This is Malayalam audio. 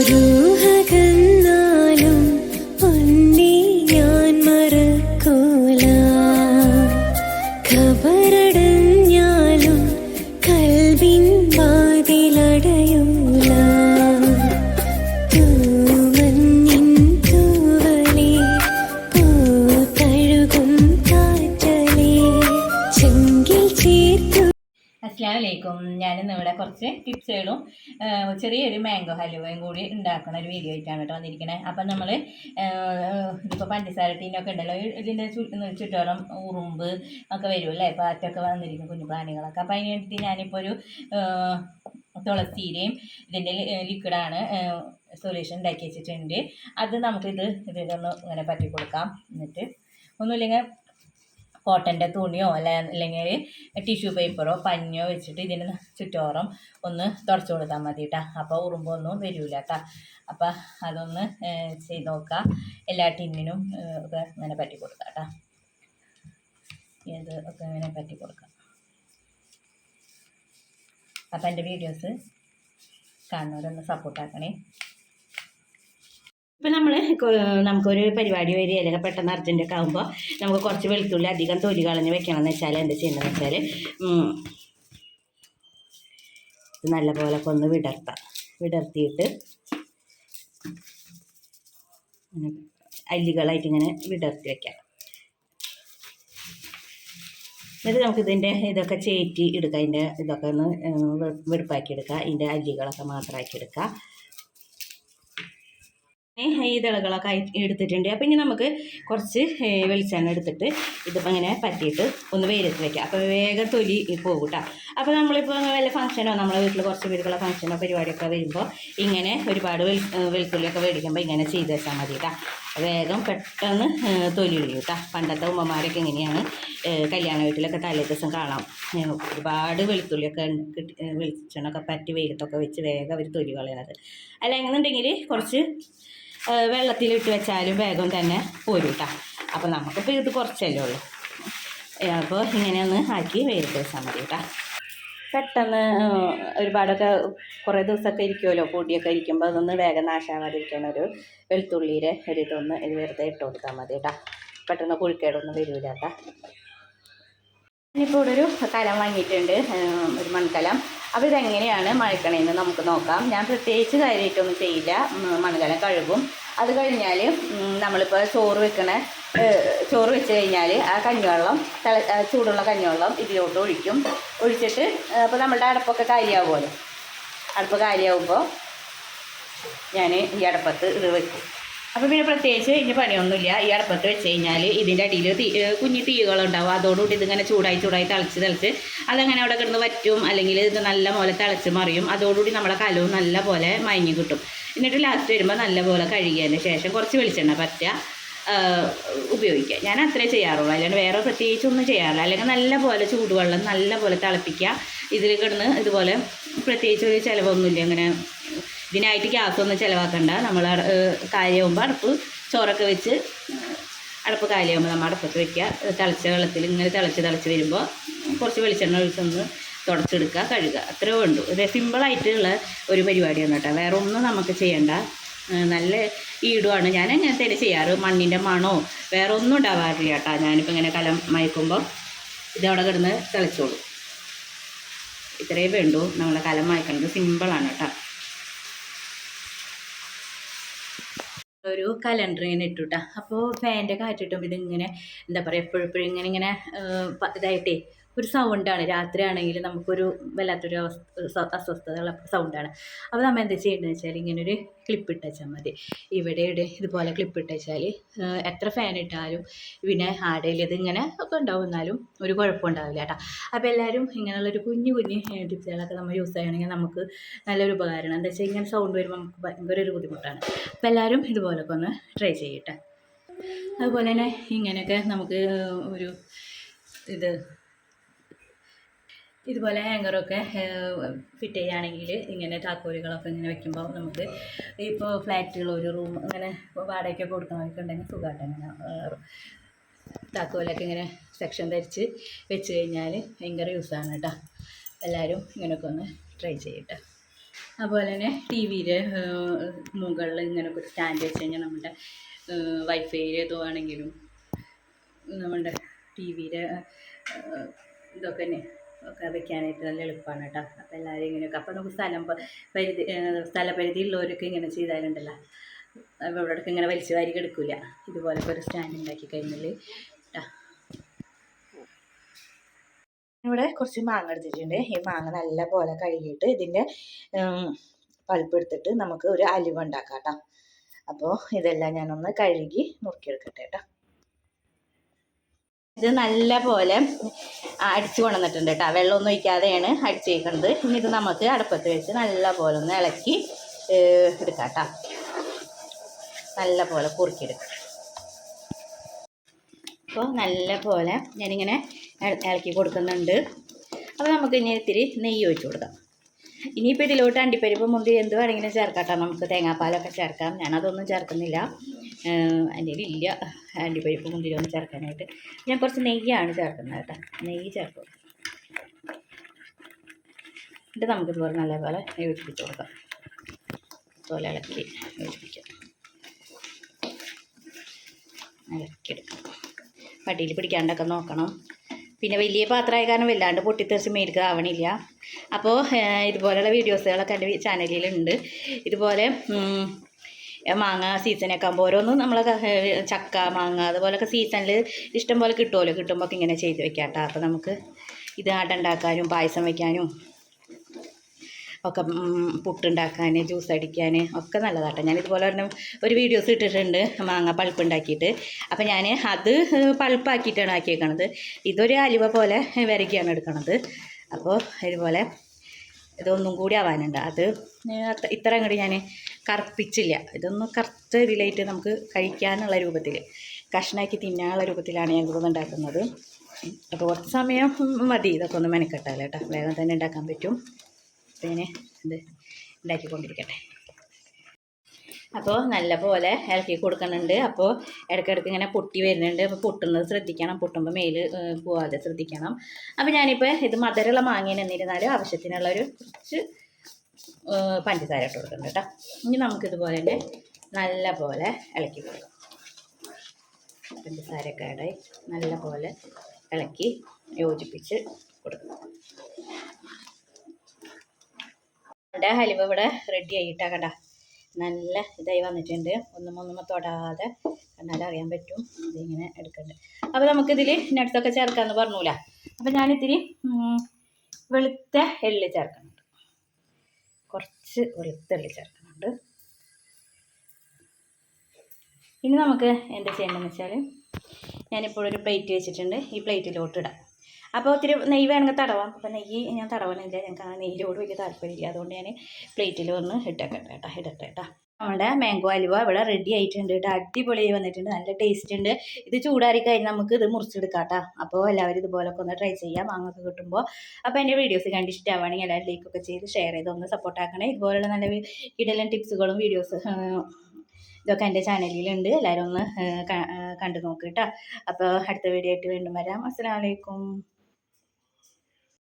രൂഹകന്നാലും ഞാൻ ഞാനിന്ന് ഇവിടെ കുറച്ച് ടിപ്സുകളും ചെറിയൊരു മാംഗോ ഹലുവയും കൂടി ഉണ്ടാക്കുന്ന ഒരു വീഡിയോ ആയിട്ടാണ് കേട്ടോ വന്നിരിക്കുന്നത് അപ്പം നമ്മൾ ഇതിപ്പോൾ പഞ്ചസാര ടീനൊക്കെ ഉണ്ടല്ലോ. ഇതിന്റെ ചുറ്റോളം ഉറുമ്പ് ഒക്കെ വരുമല്ലേ പാറ്റൊക്കെ വന്നിരിക്കും കുഞ്ഞു പ്രാണികളൊക്കെ. അപ്പം അതിന് വേണ്ടിയിട്ട് ഞാനിപ്പോൾ ഒരു തുളസിയിലയും ഇതിന്റെ ലിക്വിഡാണ് സൊല്യൂഷൻ ഉണ്ടാക്കി വെച്ചിട്ടുണ്ട്. അത് നമുക്കിത് ഇതിലൊന്ന് ഇങ്ങനെ പറ്റി കൊടുക്കാം എന്നിട്ട് ഒന്നുമില്ലെങ്കിൽ കോട്ടന്റെ തുണിയോ അല്ല അല്ലെങ്കിൽ ടിഷ്യൂ പേപ്പറോ പഞ്ഞോ വെച്ചിട്ട് ഇതിന് ചുറ്റോറം ഒന്ന് തുടച്ചു കൊടുത്താൽ മതി കേട്ടോ അപ്പോൾ ഉറുമ്പൊന്നും വരില്ല കേട്ടോ അപ്പം അതൊന്ന് ചെയ്ത് നോക്കുക എല്ലാ ടിന്നിനും ഒക്കെ ഇങ്ങനെ പറ്റി കൊടുക്കാം കേട്ടോ ഇത് ഒക്കെ ഇങ്ങനെ പറ്റി കൊടുക്കാം. അപ്പം എന്റെ വീഡിയോസ് കാണുന്നവരൊന്ന് സപ്പോർട്ടാക്കണേ ഇപ്പം നമ്മൾ നമുക്കൊരു പരിപാടി വരിക അല്ലെങ്കിൽ പെട്ടെന്ന് അർജന്റൊക്കെ ആകുമ്പോൾ നമുക്ക് കുറച്ച് വെളുത്തുള്ളി അധികം തൊലി കളഞ്ഞ് വെക്കണം എന്ന് വെച്ചാൽ എന്താ ചെയ്യണമെന്ന് വെച്ചാൽ ഇത് നല്ലപോലെ ഒന്ന് വിടർത്താം. വിടർത്തിയിട്ട് അല്ലികളായിട്ട് ഇങ്ങനെ വിടർത്തി വെക്കാം. എന്നിട്ട് നമുക്ക് ഇതിന്റെ ഇതൊക്കെ ചേറ്റി എടുക്കുക അതിന്റെ ഇതൊക്കെ ഒന്ന് വെടുപ്പാക്കി എടുക്കുക. ഇതിന്റെ അല്ലികളൊക്കെ മാത്രമാക്കി എടുക്കുക. ഈ ഇതളകളൊക്കെ എടുത്തിട്ടുണ്ട്. അപ്പം ഇനി നമുക്ക് കുറച്ച് വെളിച്ചെണ്ണ എടുത്തിട്ട് ഇതിപ്പോൾ ഇങ്ങനെ പറ്റിയിട്ട് ഒന്ന് വെയിലത്ത് വയ്ക്കുക അപ്പോൾ വേഗം തൊലി പോകും കേട്ടോ അപ്പോൾ നമ്മളിപ്പോൾ വല്ല ഫംഗ്ഷനോ നമ്മളെ വീട്ടിൽ കുറച്ച് പേർക്കുള്ള ഫംഗ്ഷനോ പരിപാടിയൊക്കെ വരുമ്പോൾ ഇങ്ങനെ ഒരുപാട് വെളി വെളുത്തുള്ളിയൊക്കെ മേടിക്കുമ്പോൾ ഇങ്ങനെ ചെയ്ത് വെച്ചാൽ മതി കേട്ടോ വേഗം പെട്ടെന്ന് തൊലി ഒഴിയും കേട്ടോ പണ്ടത്തെ ഉമ്മമാരൊക്കെ ഇങ്ങനെയാണ് കല്യാണ വീട്ടിലൊക്കെ തലേ ദിവസം കാണാം. ഒരുപാട് വെളുത്തുള്ളിയൊക്കെ വെളിച്ചെണ്ണൊക്കെ പറ്റി വെയിലത്തൊക്കെ വെച്ച് വേഗം അവർ തൊലി കളയണത് അല്ല എങ്ങനെയുണ്ടെങ്കിൽ കുറച്ച് വെള്ളത്തിലിട്ട് വെച്ചാലും വേഗം തന്നെ പോരും കേട്ടോ അപ്പോൾ നമുക്കിപ്പോൾ ഇത് കുറച്ചല്ലേ ഉള്ളൂ. അപ്പോൾ ഇങ്ങനെ ഒന്ന് ആക്കി വെയിലത്ത് വെച്ചാൽ മതി കേട്ടോ. പെട്ടെന്ന് ഒരുപാടൊക്കെ കുറേ ദിവസമൊക്കെ ഇരിക്കുമല്ലോ പൊടിയൊക്കെ ഇരിക്കുമ്പോൾ അതൊന്ന് വേഗം നാശാവാതിരിക്കണ ഒരു വെളുത്തുള്ളിയുടെ ഒരു ഇതൊന്ന് ഇത് വെറുതെ ഇട്ട് കൊടുത്താൽ മതി കേട്ടോ. പെട്ടെന്ന് കുഴിക്കേടൊന്നും വരില്ല കേട്ടോ. ഇനിയിപ്പോൾ ഇവിടെ ഒരു കലം വാങ്ങിയിട്ടുണ്ട്. ഒരു മൺകലം. അപ്പോൾ ഇതെങ്ങനെയാണ് മഴക്കണേന്ന് നമുക്ക് നോക്കാം. ഞാൻ പ്രത്യേകിച്ച് കാര്യമായിട്ടൊന്നും ചെയ്യില്ല. ഉം, കഴുകും. അത് കഴിഞ്ഞാൽ നമ്മളിപ്പോൾ ചോറ് വെക്കണ ചോറ് വെച്ച് കഴിഞ്ഞാൽ ആ കഞ്ഞിവെള്ളം തിള ചൂടുള്ള കഞ്ഞിവെള്ളം ഇതിലോട്ട് ഒഴിക്കും. ഒഴിച്ചിട്ട് അപ്പോൾ നമ്മളുടെ അടപ്പൊക്കെ കാര്യമാവുമല്ലോ അടുപ്പ് കാര്യമാകുമ്പോൾ ഞാൻ ഈ അടപ്പത്ത് ഇത് വെക്കും. അപ്പോൾ പിന്നെ പ്രത്യേകിച്ച് ഇനി പണിയൊന്നുമില്ല. ഈ അടുപ്പത്ത് വെച്ച് കഴിഞ്ഞാൽ ഇതിന്റെ അടിയിൽ തീ കുഞ്ഞു തീകളുണ്ടാവും. അതോടുകൂടി ഇതിങ്ങനെ ചൂടായി ചൂടായി തിളച്ച് തിളച്ച് അതങ്ങനെ അവിടെ കിടന്ന് വറ്റും. അല്ലെങ്കിൽ ഇത് നല്ല പോലെ തിളച്ച് മറിയും. അതോടുകൂടി നമ്മുടെ കലവും നല്ല പോലെ മയങ്ങി കിട്ടും. എന്നിട്ട് ലാസ്റ്റ് വരുമ്പോൾ നല്ല പോലെ കഴുകിയതിന് ശേഷം കുറച്ച് വെളിച്ചെണ്ണ പറ്റുക ഉപയോഗിക്കുക. ഞാൻ അത്രേ ചെയ്യാറുള്ളൂ. അല്ലാണ്ട് വേറെ പ്രത്യേകിച്ചൊന്നും ചെയ്യാറില്ല. അല്ലെങ്കിൽ നല്ല പോലെ ചൂടുവെള്ളം നല്ല പോലെ തിളപ്പിക്കുക. ഇതിൽ കിടന്ന് ഇതുപോലെ പ്രത്യേകിച്ച് ഒരു ചിലവൊന്നുമില്ല. അങ്ങനെ ഇതിനായിട്ട് ഗ്യാസൊന്നും ചിലവാക്കണ്ട. നമ്മൾ കാര്യമാകുമ്പോൾ അടുപ്പ് ചോറൊക്കെ വെച്ച് അടുപ്പ് കാലിയാകുമ്പോൾ നമ്മൾ അടുപ്പത്ത് വെക്കുക. തിളച്ച വെള്ളത്തിൽ ഇങ്ങനെ തിളച്ച് തിളച്ച് വരുമ്പോൾ കുറച്ച് വെളിച്ചെണ്ണ ഒഴിച്ചൊന്ന് തുടച്ചെടുക്കുക കഴുകുക. അത്രേ വേണ്ടു ഇത് സിമ്പിളായിട്ടുള്ള ഒരു പരിപാടിയാണ് കേട്ടോ. വേറെ ഒന്നും നമുക്ക് ചെയ്യണ്ട. നല്ല ഈടുമാണ് ഞാൻ അങ്ങനെ തന്നെ ചെയ്യാറ്. മണ്ണിന്റെ മണോ വേറെ ഒന്നും ഉണ്ടാവാറില്ല കേട്ടോ. ഞാനിപ്പോൾ ഇങ്ങനെ കലം മയക്കുമ്പോൾ ഇതവിടെ കിടന്ന് തിളച്ചോളൂ. ഇത്രയേ വേണ്ടൂ. നമ്മളെ കലം മയക്കുന്നത് സിമ്പിളാണ് കേട്ടോ. ഒരു കലണ്ടർ ഇങ്ങനെ ഇട്ടുട്ടാ. അപ്പോൾ ഫാനിന്റെ കാറ്റിട്ടുമ്പോൾ ഇതിങ്ങനെ എന്താ പറയുക എപ്പോഴും എപ്പോഴും ഇങ്ങനെ ഇങ്ങനെ ഇതായിട്ടേ ഒരു സൗണ്ടാണ് രാത്രിയാണെങ്കിൽ നമുക്കൊരു വല്ലാത്തൊരു അവസ്ഥ അസ്വസ്ഥതയുള്ള സൗണ്ടാണ് അപ്പോൾ നമ്മൾ എന്താ ചെയ്യേണ്ടതെന്ന് വെച്ചാൽ ഇങ്ങനൊരു ക്ലിപ്പ് ഇട്ടാൽ മതി. ഇവിടെ ഇവിടെ ഇതുപോലെ ക്ലിപ്പ് ഇട്ടാൽ എത്ര ഫാൻ ഇട്ടാലും പിന്നെ ആടയിൽ ഇത് ഇങ്ങനെ ഒക്കെ ഉണ്ടാവും. ഒരു കുഴപ്പമുണ്ടാവില്ല കേട്ടോ. അപ്പോൾ എല്ലാവരും ഇങ്ങനെയുള്ളൊരു കുഞ്ഞു കുഞ്ഞു ടിപ്സുകളൊക്കെ നമ്മൾ യൂസ് ചെയ്യണമെങ്കിൽ നമുക്ക് നല്ലൊരു ഉപകാരമാണ്. എന്താ വെച്ചാൽ ഇങ്ങനെ സൗണ്ട് വരുമ്പോൾ നമുക്ക് ഭയങ്കര ഒരു ബുദ്ധിമുട്ടാണ്. അപ്പോൾ എല്ലാവരും ഇതുപോലൊക്കെ ഒന്ന് ട്രൈ ചെയ്യട്ടെ. അതുപോലെ തന്നെ ഇങ്ങനെയൊക്കെ നമുക്ക് ഒരു ഇത് ഇതുപോലെ ഹാങ്ങറൊക്കെ ഫിറ്റ് ചെയ്യുകയാണെങ്കിൽ ഇങ്ങനെ താക്കോലുകളൊക്കെ ഇങ്ങനെ വെക്കുമ്പോൾ നമുക്ക് ഇപ്പോൾ ഫ്ലാറ്റുകൾ ഒരു റൂം അങ്ങനെ വാടകയ്ക്കൊക്കെ കൊടുക്കണമൊക്കെ ഉണ്ടെങ്കിൽ സുഖമായിട്ട് ഇങ്ങനെ ഏഹ്, താക്കോലൊക്കെ ഇങ്ങനെ സെക്ഷൻ ധരിച്ച് വെച്ച് കഴിഞ്ഞാൽ ഭയങ്കര ആണ് കേട്ടോ. എല്ലാവരും ഇങ്ങനെയൊക്കെ ഒന്ന് ട്രൈ ചെയ്യട്ടെ. അതുപോലെ തന്നെ ടി വിയിൽ മുകളിൽ ഇങ്ങനെയൊക്കെ ഒരു സ്റ്റാൻഡ് വെച്ച് കഴിഞ്ഞാൽ നമ്മുടെ ഏതോ നമ്മളുടെ നമ്മുടെ ടി വിയുടെ ഇതൊക്കെ തന്നെ ഒക്കെ വെക്കാനായിട്ട് നല്ല എളുപ്പമാണ് കേട്ടോ. അപ്പോൾ എല്ലാവരും ഇങ്ങനെയൊക്കെ. അപ്പോൾ നമുക്ക് സ്ഥലം പരിധി സ്ഥലപരിധിയുള്ളവരൊക്കെ ഇങ്ങനെ ചെയ്താലുണ്ടല്ലോ. അപ്പോൾ ഇവിടെയൊക്കെ ഇങ്ങനെ വലിച്ചു വാരി കിടക്കില്ല ഇതുപോലൊക്കെ ഒരു സ്റ്റാൻഡ് ഉണ്ടാക്കി കഴിഞ്ഞാൽ കേട്ടോ ഇവിടെ കുറച്ച് മാങ്ങ എടുത്തിട്ടുണ്ട്. ഈ മാങ്ങ നല്ല പോലെ കഴുകിയിട്ട് ഇതിന്റെ പൾപ്പ് എടുത്തിട്ട് നമുക്ക് ഒരു അലിവ് ഉണ്ടാക്കാം കേട്ടോ. അപ്പോൾ ഇതെല്ലാം ഞാനൊന്ന് കഴുകി നുറുക്കിയെടുക്കട്ടെ കേട്ടോ ഇത് നല്ല പോലെ അടിച്ചു കൊണ്ടുവന്നിട്ടുണ്ട് കേട്ടോ. വെള്ളമൊന്നും ഒഴിക്കാതെയാണ് അടിച്ചേക്കുന്നത് ഇനി ഇത് നമുക്ക് അടുപ്പത്ത് വെച്ച് നല്ല പോലെ ഒന്ന് ഇളക്കി എടുക്കാം കേട്ടോ. നല്ല പോലെ കുറുക്കിയെടുക്കാം. അപ്പോൾ നല്ല പോലെ ഞാനിങ്ങനെ ഇളക്കി കൊടുക്കുന്നുണ്ട്. അപ്പോൾ നമുക്ക് ഇനി ഇത്തിരി നെയ്യ് ഒഴിച്ചു കൊടുക്കാം. ഇനിയിപ്പോൾ ഇതിലോട്ട് അണ്ടിപ്പരിപ്പ് മുന്തിരി എന്ത് വേണമെങ്കിലും ചേർക്കാം കേട്ടോ. നമുക്ക് തേങ്ങാപ്പാലൊക്കെ ചേർക്കാം. ഞാനതൊന്നും ചേർക്കുന്നില്ല. ഇല്ല. അണ്ടിപ്പരിപ്പ് മുന്തിരിയൊന്നും ചേർക്കാനായിട്ട്. ഞാൻ കുറച്ച് നെയ്യാണ് ചേർക്കുന്നത് കേട്ടോ. നെയ്യ് ചേർക്കും. എന്നിട്ട് നമുക്കിതുപോലെ നല്ലപോലെ യോജിപ്പിച്ച് കൊടുക്കാം. ഇതുപോലെ ഇളക്കി യോജിപ്പിക്കാം. ഇളക്കിയെടുക്കാം. വട്ടിയിൽ പിടിക്കാണ്ടൊക്കെ നോക്കണം. പിന്നെ വലിയ പാത്രമായ കാരണം വല്ലാണ്ട് പൊട്ടിത്തെറിച്ച് മേടിക്കുക ആവണില്ല. അപ്പോൾ ഇതുപോലെയുള്ള വീഡിയോസുകളൊക്കെ എന്റെ ചാനലിലുണ്ട്. ഇതുപോലെ മാങ്ങ സീസണൊക്കെ ആകുമ്പോൾ ഓരോന്നും നമ്മളെ ചക്ക മാങ്ങ അതുപോലൊക്കെ സീസണിൽ ഇഷ്ടം പോലെ കിട്ടുമല്ലോ കിട്ടുമ്പോൾ ഇങ്ങനെ ചെയ്ത് വെക്കാം കേട്ടോ അപ്പോൾ നമുക്ക് ഇത് അട ഉണ്ടാക്കാനും പായസം വയ്ക്കാനും ഒക്കെ പുട്ടുണ്ടാക്കാൻ ജ്യൂസ് അടിക്കാൻ ഒക്കെ നല്ലതാട്ടോ. ഞാൻ ഇതുപോലെ ഒരു വീഡിയോസ് ഇട്ടിട്ടുണ്ട് മാങ്ങ പൾപ്പ് ഉണ്ടാക്കിയിട്ട്. അപ്പോൾ ഞാൻ അത് പൾപ്പാക്കിയിട്ടാണ് ആക്കിയേക്കണത്. ഇതൊരു അലുവ പോലെ വരയ്ക്കാണ് എടുക്കണത്. അപ്പോൾ ഇതുപോലെ ഇതൊന്നും കൂടി ആവാനുണ്ട്. അത് ഇത്ര അങ്ങോട്ട് ഞാൻ കറുപ്പിച്ചില്ല. ഇതൊന്നും കറുത്ത ഇതിലായിട്ട് നമുക്ക് കഴിക്കാനുള്ള രൂപത്തിൽ കഷ്ണാക്കി തിന്നാനുള്ള രൂപത്തിലാണ് ഞാൻ ഇതൊന്നും ഉണ്ടാക്കുന്നത്. അപ്പോൾ കുറച്ച് സമയം മതി. ഇതൊക്കെ ഒന്ന് മെനക്കെട്ടാലോ കേട്ടോ വേഗം തന്നെ ഉണ്ടാക്കാൻ പറ്റും. പിന്നെ ഇത് ഉണ്ടാക്കിക്കൊണ്ടിരിക്കട്ടെ അപ്പോൾ നല്ല പോലെ ഇളക്കി കൊടുക്കുന്നുണ്ട്. അപ്പോൾ ഇടയ്ക്കിടയ്ക്ക് ഇങ്ങനെ പൊട്ടി വരുന്നുണ്ട്. അപ്പോൾ പൊട്ടുന്നത് ശ്രദ്ധിക്കണം. പൊട്ടുമ്പോൾ മേൽ പോവാതെ ശ്രദ്ധിക്കണം. അപ്പോൾ ഞാനിപ്പോൾ ഇത് മധുരമുള്ള മാങ്ങേനെ എന്നിരുന്നാലും ആവശ്യത്തിനുള്ള ഒരു കുറച്ച് പഞ്ചസാര ഇട്ട് കൊടുക്കുന്നുണ്ട് കേട്ടോ. ഇനി നമുക്കിതുപോലെ തന്നെ നല്ല പോലെ ഇളക്കി കൊടുക്കാം. പഞ്ചസാരയൊക്കെ ഇടയി നല്ല പോലെ ഇളക്കി യോജിപ്പിച്ച് കൊടുക്കണം എന്റെ ഇവിടെ റെഡി ആയിട്ടാ കണ്ട നല്ല ഇതായി വന്നിട്ടുണ്ട്. ഒന്നും ഒന്നും തൊടാതെ കണ്ടാൽ അറിയാൻ പറ്റും. ഇതിങ്ങനെ എടുക്കുന്നുണ്ട് അപ്പോൾ നമുക്കിതിൽ നട്ട്സൊക്കെ ചേർക്കാമെന്ന് പറഞ്ഞൂല. അപ്പോൾ ഞാനിത്തിരി വെളുത്ത എള്ളി ചേർക്കുന്നുണ്ട്. കുറച്ച് വെളുത്ത എള്ളി ചേർക്കുന്നുണ്ട്. ഇനി നമുക്ക് എന്താ ചെയ്യേണ്ടതെന്ന് വെച്ചാൽ ഞാനിപ്പോൾ ഒരു പ്ലേറ്റ് വെച്ചിട്ടുണ്ട്. ഈ പ്ലേറ്റിലോട്ട് ഇടാം അപ്പോൾ ഒത്തിരി നെയ്യ് വേണമെങ്കിൽ തടവാം. അപ്പോൾ നെയ്യ് ഞാൻ തടവണില്ല. ഞങ്ങൾക്ക് ആ നെയ്യിലോട് വലിയ താല്പര്യമില്ല. അതുകൊണ്ട് ഞാൻ പ്ലേറ്റിൽ ഒന്ന് ഇട്ടേക്കട്ടെ കേട്ടോ. ഇടട്ടെ കേട്ടോ. നമ്മുടെ മാംഗോ അലുവ ഇവിടെ റെഡി ആയിട്ടുണ്ട് കേട്ടോ. അടിപൊളിയായി വന്നിട്ടുണ്ട്. നല്ല ടേസ്റ്റ് ഉണ്ട്. ഇത് ചൂടാറി കഴിഞ്ഞാൽ നമുക്ക് ഇത് മുറിച്ചെടുക്കാം കേട്ടോ. അപ്പോൾ എല്ലാവരും ഇതുപോലൊക്കെ ഒന്ന് ട്രൈ ചെയ്യാം. മാങ്ങൊക്കെ കിട്ടുമ്പോൾ. അപ്പോൾ എന്റെ വീഡിയോസ് കണ്ട് ഇഷ്ടമാവുകയാണെങ്കിൽ എല്ലാവരും ലൈക്കൊക്കെ ചെയ്ത് ഷെയർ ചെയ്ത് ഒന്ന് സപ്പോർട്ട് ആക്കണേ. ഇതുപോലുള്ള നല്ല ഇടലും ടിപ്സുകളും വീഡിയോസ് ഇതൊക്കെ എന്റെ ചാനലിലുണ്ട് എല്ലാവരും ഒന്ന് കണ്ടു നോക്ക് കേട്ടോ. അപ്പോൾ അടുത്ത വീഡിയോ ആയിട്ട് വീണ്ടും വരാം. അസ്സലാമു അലൈക്കും.